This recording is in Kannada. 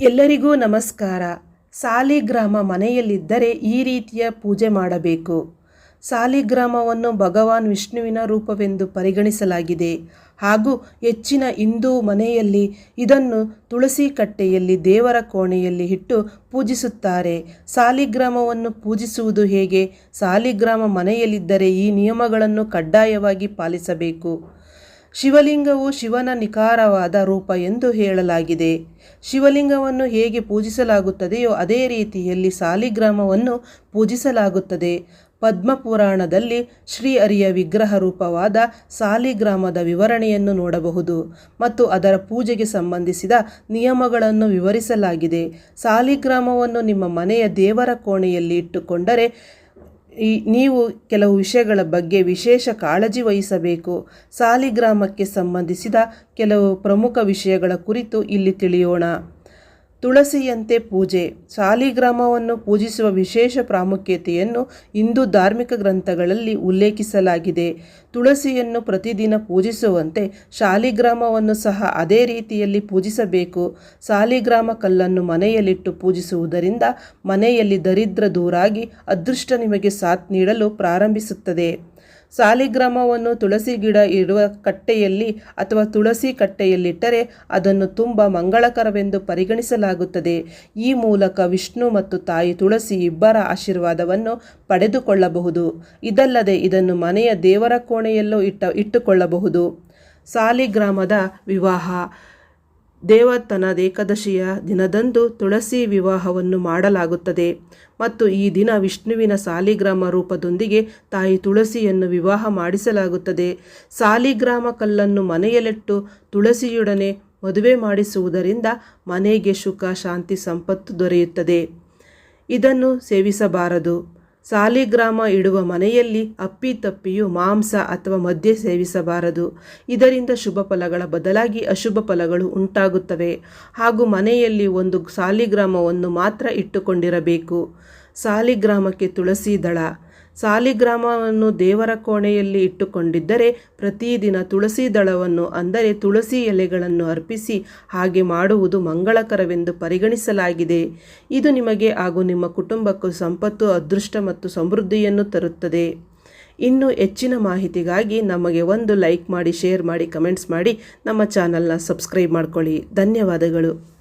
ಎಲ್ಲರಿಗೂ ನಮಸ್ಕಾರ. ಸಾಲಿಗ್ರಾಮ ಮನೆಯಲ್ಲಿದ್ದರೆ ಈ ರೀತಿಯ ಪೂಜೆ ಮಾಡಬೇಕು. ಸಾಲಿಗ್ರಾಮವನ್ನು ಭಗವಾನ್ ವಿಷ್ಣುವಿನ ರೂಪವೆಂದು ಪರಿಗಣಿಸಲಾಗಿದೆ. ಹಾಗೂ ಹೆಚ್ಚಿನ ಹಿಂದೂ ಮನೆಯಲ್ಲಿ ಇದನ್ನು ತುಳಸಿ ಕಟ್ಟೆಯಲ್ಲಿ ದೇವರ ಕೋಣೆಯಲ್ಲಿ ಇಟ್ಟು ಪೂಜಿಸುತ್ತಾರೆ. ಸಾಲಿಗ್ರಾಮವನ್ನು ಪೂಜಿಸುವುದು ಹೇಗೆ? ಸಾಲಿಗ್ರಾಮ ಮನೆಯಲ್ಲಿದ್ದರೆ ಈ ನಿಯಮಗಳನ್ನು ಕಡ್ಡಾಯವಾಗಿ ಪಾಲಿಸಬೇಕು. ಶಿವಲಿಂಗವು ಶಿವನ ನಿಖಾರವಾದ ರೂಪ ಎಂದು ಹೇಳಲಾಗಿದೆ. ಶಿವಲಿಂಗವನ್ನು ಹೇಗೆ ಪೂಜಿಸಲಾಗುತ್ತದೆಯೋ ಅದೇ ರೀತಿಯಲ್ಲಿ ಸಾಲಿಗ್ರಾಮವನ್ನು ಪೂಜಿಸಲಾಗುತ್ತದೆ. ಪದ್ಮಪುರಾಣದಲ್ಲಿ ಶ್ರೀಹರಿಯ ವಿಗ್ರಹ ರೂಪವಾದ ಸಾಲಿಗ್ರಾಮದ ವಿವರಣೆಯನ್ನು ನೋಡಬಹುದು ಮತ್ತು ಅದರ ಪೂಜೆಗೆ ಸಂಬಂಧಿಸಿದ ನಿಯಮಗಳನ್ನು ವಿವರಿಸಲಾಗಿದೆ. ಸಾಲಿಗ್ರಾಮವನ್ನು ನಿಮ್ಮ ಮನೆಯ ದೇವರ ಕೋಣೆಯಲ್ಲಿ ಇಟ್ಟುಕೊಂಡರೆ ಈ ನೀವು ಕೆಲವು ವಿಷಯಗಳ ಬಗ್ಗೆ ವಿಶೇಷ ಕಾಳಜಿ ವಹಿಸಬೇಕು. ಸಾಲಿಗ್ರಾಮಕ್ಕೆ ಸಂಬಂಧಿಸಿದ ಕೆಲವು ಪ್ರಮುಖ ವಿಷಯಗಳ ಕುರಿತು ಇಲ್ಲಿ ತಿಳಿಯೋಣ. ತುಳಸಿಯಂತೆ ಪೂಜೆ. ಸಾಲಿಗ್ರಾಮವನ್ನು ಪೂಜಿಸುವ ವಿಶೇಷ ಪ್ರಾಮುಖ್ಯತೆಯನ್ನು ಹಿಂದೂ ಧಾರ್ಮಿಕ ಗ್ರಂಥಗಳಲ್ಲಿ ಉಲ್ಲೇಖಿಸಲಾಗಿದೆ. ತುಳಸಿಯನ್ನು ಪ್ರತಿದಿನ ಪೂಜಿಸುವಂತೆ ಶಾಲಿಗ್ರಾಮವನ್ನು ಸಹ ಅದೇ ರೀತಿಯಲ್ಲಿ ಪೂಜಿಸಬೇಕು. ಸಾಲಿಗ್ರಾಮ ಕಲ್ಲನ್ನು ಮನೆಯಲ್ಲಿಟ್ಟು ಪೂಜಿಸುವುದರಿಂದ ಮನೆಯಲ್ಲಿ ದರಿದ್ರ ದೂರಾಗಿ ಅದೃಷ್ಟ ನಿಮಗೆ ಸಾಥ್ ನೀಡಲು ಪ್ರಾರಂಭಿಸುತ್ತದೆ. ಸಾಲಿಗ್ರಾಮವನ್ನು ತುಳಸಿ ಗಿಡ ಇರುವ ಕಟ್ಟೆಯಲ್ಲಿ ಅಥವಾ ತುಳಸಿ ಕಟ್ಟೆಯಲ್ಲಿಟ್ಟರೆ ಅದನ್ನು ತುಂಬ ಮಂಗಳಕರವೆಂದು ಪರಿಗಣಿಸಲಾಗುತ್ತದೆ. ಈ ಮೂಲಕ ವಿಷ್ಣು ಮತ್ತು ತಾಯಿ ತುಳಸಿ ಇಬ್ಬರ ಆಶೀರ್ವಾದವನ್ನು ಪಡೆದುಕೊಳ್ಳಬಹುದು. ಇದಲ್ಲದೆ ಇದನ್ನು ಮನೆಯ ದೇವರ ಕೋಣೆಯಲ್ಲೂ ಇಟ್ಟ ಇಟ್ಟುಕೊಳ್ಳಬಹುದು. ಸಾಲಿಗ್ರಾಮದ ವಿವಾಹ. ದೇವತನದ ಏಕಾದಶಿಯ ದಿನದಂದು ತುಳಸಿ ವಿವಾಹವನ್ನು ಮಾಡಲಾಗುತ್ತದೆ. ಮತ್ತು ಈ ದಿನ ವಿಷ್ಣುವಿನ ಸಾಲಿಗ್ರಾಮ ರೂಪದೊಂದಿಗೆ ತಾಯಿ ತುಳಸಿಯನ್ನು ವಿವಾಹ ಮಾಡಿಸಲಾಗುತ್ತದೆ. ಸಾಲಿಗ್ರಾಮ ಕಲ್ಲನ್ನು ಮನೆಯಲ್ಲಿಟ್ಟು ತುಳಸಿಯೊಡನೆ ಮದುವೆ ಮಾಡಿಸುವುದರಿಂದ ಮನೆಗೆ ಸುಖ, ಶಾಂತಿ, ಸಂಪತ್ತು ದೊರೆಯುತ್ತದೆ. ಇದನ್ನು ಸೇವಿಸಬಾರದು. ಸಾಲಿಗ್ರಾಮ ಇಡುವ ಮನೆಯಲ್ಲಿ ಅಪ್ಪಿ ತಪ್ಪಿಯು ಮಾಂಸ ಅಥವಾ ಮದ್ಯ ಸೇವಿಸಬಾರದು. ಇದರಿಂದ ಶುಭ ಫಲಗಳ ಬದಲಾಗಿ ಅಶುಭ ಫಲಗಳು ಉಂಟಾಗುತ್ತವೆ. ಹಾಗೂ ಮನೆಯಲ್ಲಿ ಒಂದು ಸಾಲಿಗ್ರಾಮವನ್ನು ಮಾತ್ರ ಇಟ್ಟುಕೊಂಡಿರಬೇಕು. ಸಾಲಿಗ್ರಾಮಕ್ಕೆ ತುಳಸಿ ದಳ ಸಾಲಿಗ್ರಾಮವನ್ನು ದೇವರ ಕೋಣೆಯಲ್ಲಿ ಇಟ್ಟುಕೊಂಡಿದ್ದರೆ ಪ್ರತಿದಿನ ತುಳಸಿ ದಳವನ್ನು, ಅಂದರೆ ತುಳಸಿ ಎಲೆಗಳನ್ನು ಅರ್ಪಿಸಿ ಹಾಗೆ ಮಾಡುವುದು ಮಂಗಳಕರವೆಂದು ಪರಿಗಣಿಸಲಾಗಿದೆ. ಇದು ನಿಮಗೆ ಹಾಗೂ ನಿಮ್ಮ ಕುಟುಂಬಕ್ಕೂ ಸಂಪತ್ತು, ಅದೃಷ್ಟ ಮತ್ತು ಸಮೃದ್ಧಿಯನ್ನು ತರುತ್ತದೆ. ಇನ್ನು ಹೆಚ್ಚಿನ ಮಾಹಿತಿಗಾಗಿ ನಮಗೆ ಒಂದು ಲೈಕ್ ಮಾಡಿ, ಶೇರ್ ಮಾಡಿ, ಕಮೆಂಟ್ಸ್ ಮಾಡಿ ನಮ್ಮ ಚಾನಲ್ನ ಸಬ್ಸ್ಕ್ರೈಬ್ ಮಾಡ್ಕೊಳ್ಳಿ. ಧನ್ಯವಾದಗಳು.